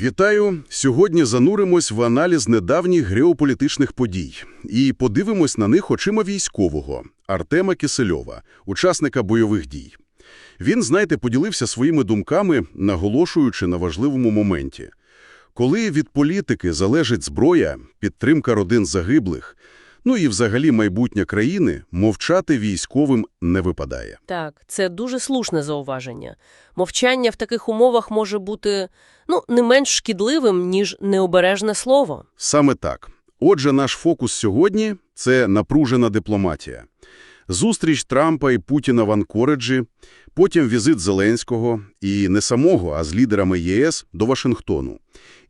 Вітаю! Сьогодні зануримось в аналіз недавніх геополітичних подій і подивимось на них очима військового Артема Кисельова, учасника бойових дій. Він, знаєте, поділився своїми думками, наголошуючи на важливому моменті. Коли від політики залежить зброя, підтримка родин загиблих, ну і взагалі майбутнє країни, мовчати військовим не випадає. Так, це дуже слушне зауваження. Мовчання в таких умовах може бути, ну, не менш шкідливим, ніж необережне слово. Саме так. Отже, наш фокус сьогодні – це напружена дипломатія. Зустріч Трампа і Путіна в Анкореджі, потім візит Зеленського, і не самого, а з лідерами ЄС до Вашингтону.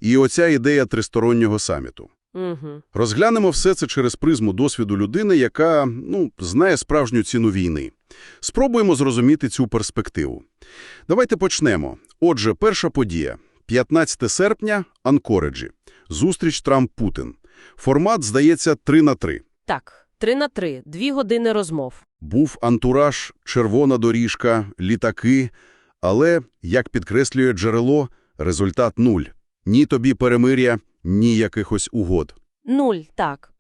І оця ідея тристороннього саміту. Угу. Розглянемо все це через призму досвіду людини, яка, ну, знає справжню ціну війни. Спробуємо зрозуміти цю перспективу. Давайте почнемо. Отже, перша подія. 15 серпня, Анкореджі. Зустріч Трамп-Путін. Формат, здається, 3 на 3. Так, три на три, дві години розмов. Був антураж, червона доріжка, літаки, але, як підкреслює джерело, результат нуль. Ні тобі перемир'я, ні якихось угод. Нуль, так.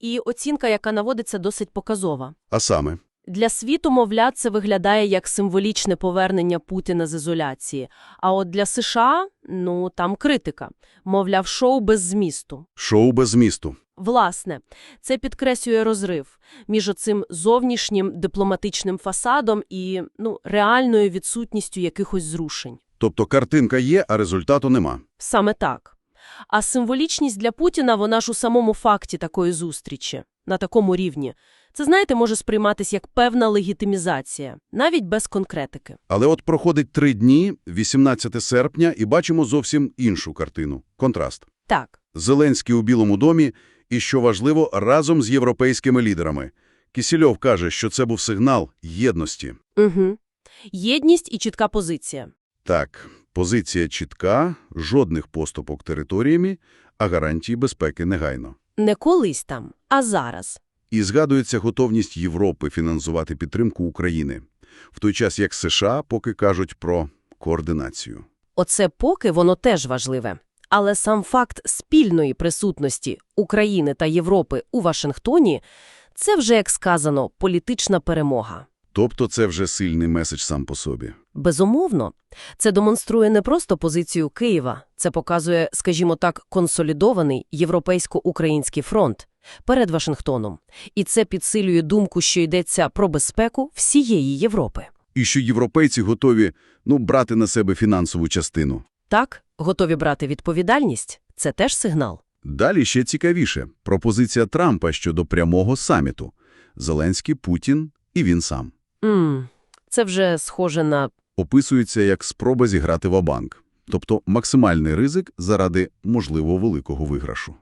І оцінка, яка наводиться, досить показова. А саме, Для світу, мовляв, це виглядає як символічне повернення Путіна з ізоляції. А от для США, ну, там критика. Мовляв, шоу без змісту. шоу без змісту. Власне, це підкреслює розрив між оцим зовнішнім дипломатичним фасадом і ну, реальною відсутністю якихось зрушень. Тобто картинка є, а результату нема. Саме так. А символічність для Путіна, вона ж у самому факті такої зустрічі, на такому рівні. Це, знаєте, може сприйматись як певна легітимізація, навіть без конкретики. Але от проходить три дні, 18 серпня, і бачимо зовсім іншу картину. Контраст. Так, Зеленський у Білому домі і, що важливо, разом з європейськими лідерами. Кісільов каже, що це був сигнал єдності. угу. єдність і чітка позиція. Так, позиція чітка, жодних поступок територіями, а гарантії безпеки негайно. Не колись там, а зараз. І згадується готовність Європи фінансувати підтримку України, в той час як США поки кажуть про координацію. Оце поки воно теж важливе. Але сам факт спільної присутності України та Європи у Вашингтоні – це вже, як сказано, політична перемога. Тобто це вже сильний меседж сам по собі. Безумовно, це демонструє не просто позицію Києва, це показує, скажімо так, консолідований європейсько-український фронт перед Вашингтоном. І це підсилює думку, що йдеться про безпеку всієї Європи. І що європейці готові, ну, брати на себе фінансову частину. Так, готові брати відповідальність – це теж сигнал. Далі ще цікавіше. Пропозиція Трампа щодо прямого саміту. Зеленський, Путін і він сам. Мм, це вже схоже на Описується як спроба зіграти ва-банк. Тобто максимальний ризик заради, можливо, великого виграшу.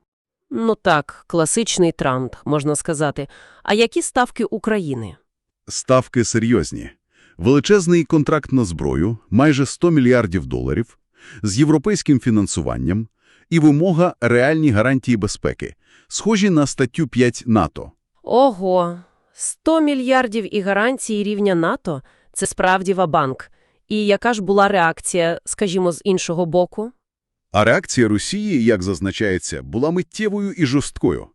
Ну так, класичний Трамп, можна сказати. А які ставки України? Ставки серйозні. Величезний контракт на зброю, майже 100 мільярдів доларів, з європейським фінансуванням і вимога реальні гарантії безпеки, схожі на статтю 5 НАТО. Ого, 100 мільярдів і гарантії рівня НАТО – це справді ва-банк. І яка ж була реакція, скажімо, з іншого боку? А реакція Росії, як зазначається, була миттєвою і жорсткою.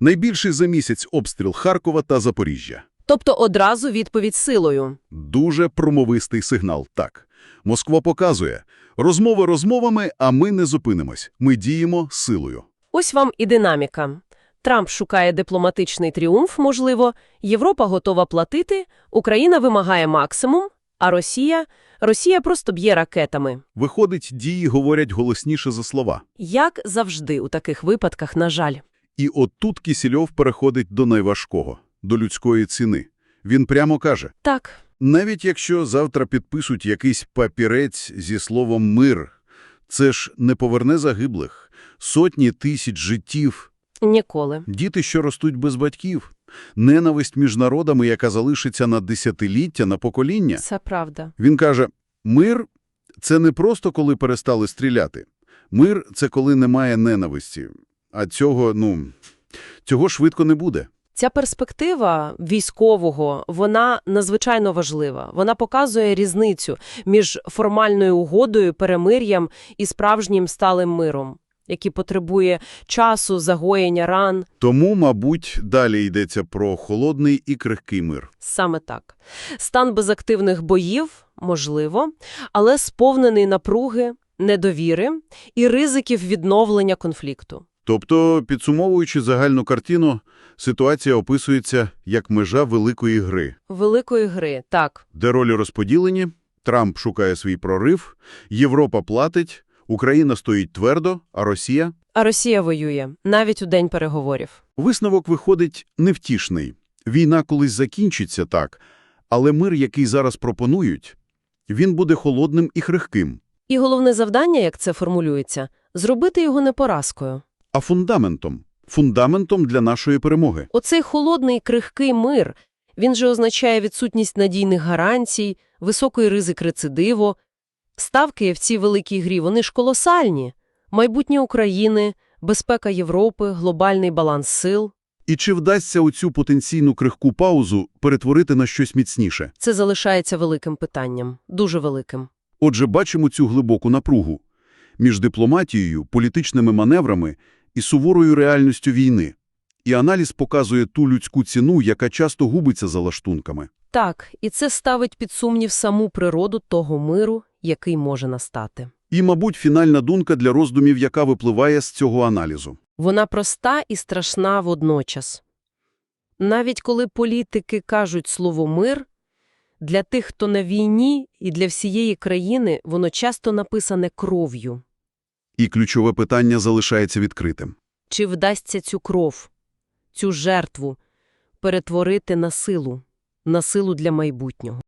Найбільший за місяць обстріл Харкова та Запоріжжя. Тобто одразу відповідь силою. Дуже промовистий сигнал, так. Москва показує, розмови розмовами, а ми не зупинимось. Ми діємо силою. Ось вам і динаміка. Трамп шукає дипломатичний тріумф, можливо, Європа готова платити, Україна вимагає максимум, а Росія? Росія просто б'є ракетами. Виходить, дії говорять голосніше за слова. Як завжди у таких випадках, на жаль. І от тут Кісільов переходить до найважкого – до людської ціни. Він прямо каже, Так, навіть якщо завтра підпишуть якийсь папірець зі словом «мир», це ж не поверне загиблих, сотні тисяч життів, ніколи. діти, що ростуть без батьків, ненависть між народами, яка залишиться на десятиліття, на покоління. Це правда. Він каже, мир – це не просто коли перестали стріляти. Мир – це коли немає ненависті. А цього, ну, цього швидко не буде. Ця перспектива військового, вона надзвичайно важлива. Вона показує різницю між формальною угодою, перемир'ям і справжнім сталим миром, який потребує часу, загоєння ран. Тому, мабуть, далі йдеться про холодний і крихкий мир. Саме так. Стан без активних боїв, можливо, але сповнений напруги, недовіри і ризиків відновлення конфлікту. Тобто, підсумовуючи загальну картину, ситуація описується як межа великої гри, Великої гри, так. де ролі розподілені, Трамп шукає свій прорив, Європа платить, Україна стоїть твердо, а Росія? А Росія воює, навіть у день переговорів. Висновок виходить невтішний. Війна колись закінчиться, так, але мир, який зараз пропонують, він буде холодним і хрихким, І головне завдання, як це формулюється, зробити його не поразкою. а фундаментом. Фундаментом для нашої перемоги. Оцей холодний крихкий мир, він же означає відсутність надійних гарантій, високий ризик рецидиву. Ставки в цій великій грі, вони ж колосальні. Майбутнє України, безпека Європи, глобальний баланс сил. І чи вдасться оцю потенційну крихку паузу перетворити на щось міцніше? Це залишається великим питанням, дуже великим. Отже, бачимо цю глибоку напругу між дипломатією, політичними маневрами і суворою реальністю війни. І аналіз показує ту людську ціну, яка часто губиться за лаштунками. Так, і це ставить під сумнів саму природу того миру, який може настати. І, мабуть, фінальна думка для роздумів, яка випливає з цього аналізу. Вона проста і страшна водночас. Навіть коли політики кажуть слово «мир», для тих, хто на війні, і для всієї країни воно часто написане кров'ю. І ключове питання залишається відкритим. Чи вдасться цю кров, цю жертву перетворити на силу, на силу для майбутнього?